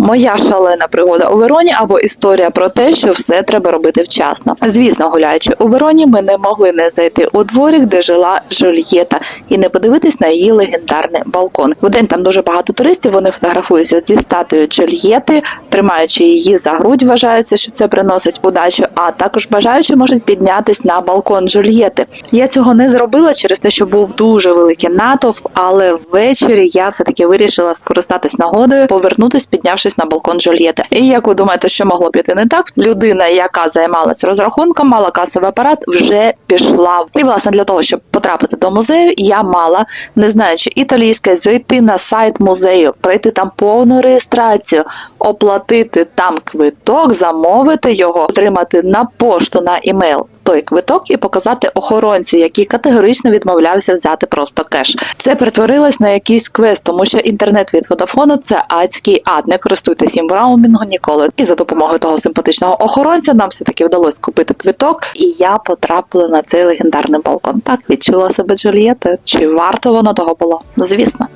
Моя шалена пригода у Вероні або історія про те, що все треба робити вчасно. Звісно, гуляючи у Вероні, ми не могли не зайти у дворик, де жила Жульєта, і не подивитись на її легендарний балкон. В день там дуже багато туристів. Вони фотографуються зі статуєю Джульєти, тримаючи її за грудь, вважається, що це приносить удачу. А також бажаючи можуть піднятись на балкон Джульєти. Я цього не зробила через те, що був дуже великий натовп, але ввечері я все таки вирішила скористатись нагодою, повернутись, піднявшись на балкон Джульєти. І як ви думаєте, що могло піти не так? Людина, яка займалась розрахунком, мала касовий апарат, вже пішла. І власне для того, щоб потрапити до музею, я мала, не знаючи італійське, зайти на сайт музею, пройти там повну реєстрацію, оплатити там квиток, замовити його, отримати на пошту на імейл. Той квиток і показати охоронцю, який категорично відмовлявся взяти просто кеш. Це перетворилось на якийсь квест, тому що інтернет від Vodafone – це адський ад. Не користуйтесь їм в ніколи. І за допомогою того симпатичного охоронця нам все таки вдалося купити квиток, і я потрапила на цей легендарний балкон. Так відчула себе Джульєтою. Чи варто воно того було? Звісно.